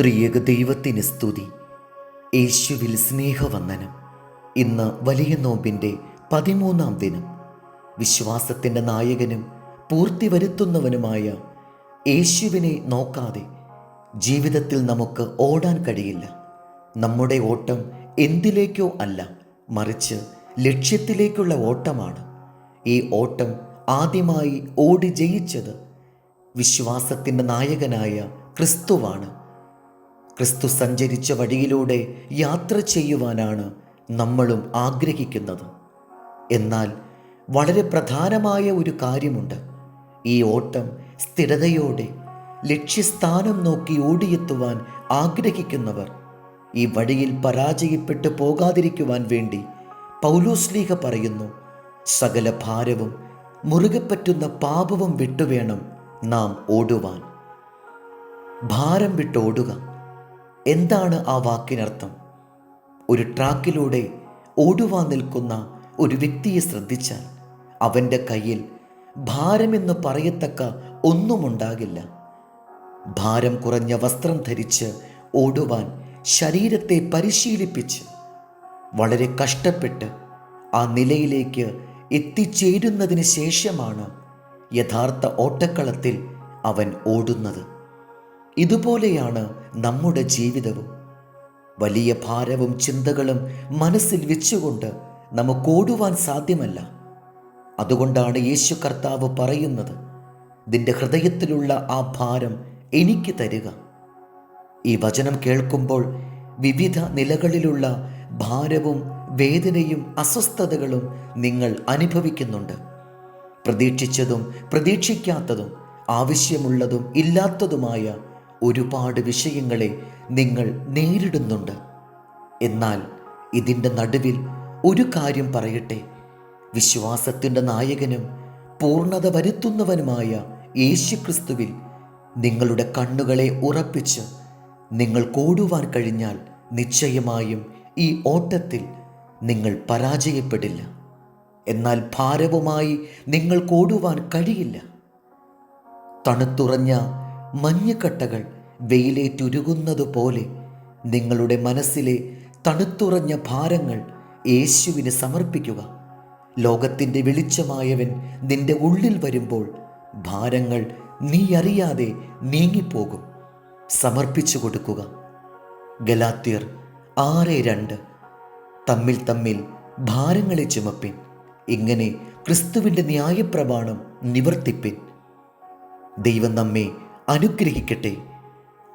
ത്രിയേക ദൈവത്തിന് സ്തുതി. യേശുവിൽ സ്നേഹവന്ദനം. ഇന്ന് വലിയ നോമ്പിന്റെ പതിമൂന്നാം ദിനം. വിശ്വാസത്തിന്റെ നായകനും പൂർത്തി വരുത്തുന്നവനുമായ യേശുവിനെ നോക്കാതെ ജീവിതത്തിൽ നമുക്ക് ഓടാൻ കഴിയില്ല. നമ്മുടെ ഓട്ടം എന്തിലേക്കോ അല്ല മറിച്ച് ലക്ഷ്യത്തിലേക്കുള്ള ഓട്ടമാണ്. ഈ ഓട്ടം ആദ്യമായി ഓടി ജയിച്ചത് വിശ്വാസത്തിന്റെ നായകനായ ക്രിസ്തുവാണ്. ക്രിസ്തു സഞ്ചരിച്ച വഴിയിലൂടെ യാത്ര ചെയ്യുവാനാണ് നമ്മളും ആഗ്രഹിക്കുന്നത്. എന്നാൽ വളരെ പ്രധാനമായ ഒരു കാര്യമുണ്ട്. ഈ ഓട്ടം സ്ഥിരതയോടെ ലക്ഷ്യസ്ഥാനം നോക്കി ഓടിയെത്തുവാൻ ആഗ്രഹിക്കുന്നവർ ഈ വഴിയിൽ പരാജയപ്പെട്ടു പോകാതിരിക്കുവാൻ വേണ്ടി പൗലോസ്ലീഹ പറയുന്നു സകല ഭാരവും മുറുകെ പറ്റുന്ന പാപവും വിട്ടുവേണം നാം ഓടുവാൻ. ഭാരം വിട്ടോടുക. എന്താണ് ആ വാക്കിനർത്ഥം? ഒരു ട്രാക്കിലൂടെ ഓടുവാൻ നിൽക്കുന്ന ഒരു വ്യക്തിയെ ശ്രദ്ധിച്ചാൽ അവന്റെ കയ്യിൽ ഭാരമെന്ന് പറയത്തക്ക ഒന്നുമുണ്ടാകില്ല. ഭാരം കുറഞ്ഞ വസ്ത്രം ധരിച്ച് ഓടുവാൻ ശരീരത്തെ പരിശീലിപ്പിച്ച് വളരെ കഷ്ടപ്പെട്ട് ആ നിലയിലേക്ക് എത്തിച്ചേരുന്നതിന് ശേഷമാണ് യഥാർത്ഥ ഓട്ടക്കളത്തിൽ അവൻ ഓടുന്നത്. ഇതുപോലെയാണ് നമ്മുടെ ജീവിതവും. വലിയ ഭാരവും ചിന്തകളും മനസ്സിൽ വെച്ചുകൊണ്ട് നമുക്ക് ഓടുവാൻ സാധ്യമല്ല. അതുകൊണ്ടാണ് യേശു കർത്താവ് പറയുന്നത് നിന്റെ ഹൃദയത്തിലുള്ള ആ ഭാരം എനിക്ക് തരിക. ഈ വചനം കേൾക്കുമ്പോൾ വിവിധ നിലകളിലുള്ള ഭാരവും വേദനയും അസ്വസ്ഥതകളും നിങ്ങൾ അനുഭവിക്കുന്നുണ്ട്. പ്രതീക്ഷിച്ചതും പ്രതീക്ഷിക്കാത്തതും ആവശ്യമുള്ളതും ഇല്ലാത്തതുമായ ഒരുപാട് വിഷയങ്ങളെ നിങ്ങൾ നേരിടുന്നുണ്ട്. എന്നാൽ ഇതിന്റെ നടുവിൽ ഒരു കാര്യം പറയട്ടെ. വിശ്വാസത്തിന്റെ നായകനും പൂർണത വരുത്തുന്നവനുമായ യേശുക്രിസ്തുവിൽ നിങ്ങളുടെ കണ്ണുകളെ ഉറപ്പിച്ച് നിങ്ങൾ ഓടുവാൻ കഴിഞ്ഞാൽ നിശ്ചയമായും ഈ ഓട്ടത്തിൽ നിങ്ങൾ പരാജയപ്പെടില്ല. എന്നാൽ ഭാരവുമായി നിങ്ങൾ ഓടുവാൻ കഴിയില്ല. തണുത്തുറഞ്ഞ മഞ്ഞക്കട്ടകൾ വെയിലേറ്റുരുകുന്നതുപോലെ നിങ്ങളുടെ മനസ്സിലെ തണുത്തുറഞ്ഞ ഭാരങ്ങൾ യേശുവിന് സമർപ്പിക്കുക. ലോകത്തിന്റെ വെളിച്ചമായവൻ നിന്റെ ഉള്ളിൽ വരുമ്പോൾ ഭാരങ്ങൾ നീ അറിയാതെ നീങ്ങിപ്പോകും. സമർപ്പിച്ചു കൊടുക്കുക. ഗലാത്യർ ആറ് രണ്ട്. തമ്മിൽ തമ്മിൽ ഭാരങ്ങളെ ചുമപ്പിൻ. ഇങ്ങനെ ക്രിസ്തുവിന്റെ ന്യായപ്രമാണം നിവർത്തിപ്പിൻ. ദൈവം നമ്മെ അനുഗ്രഹിക്കട്ടെ.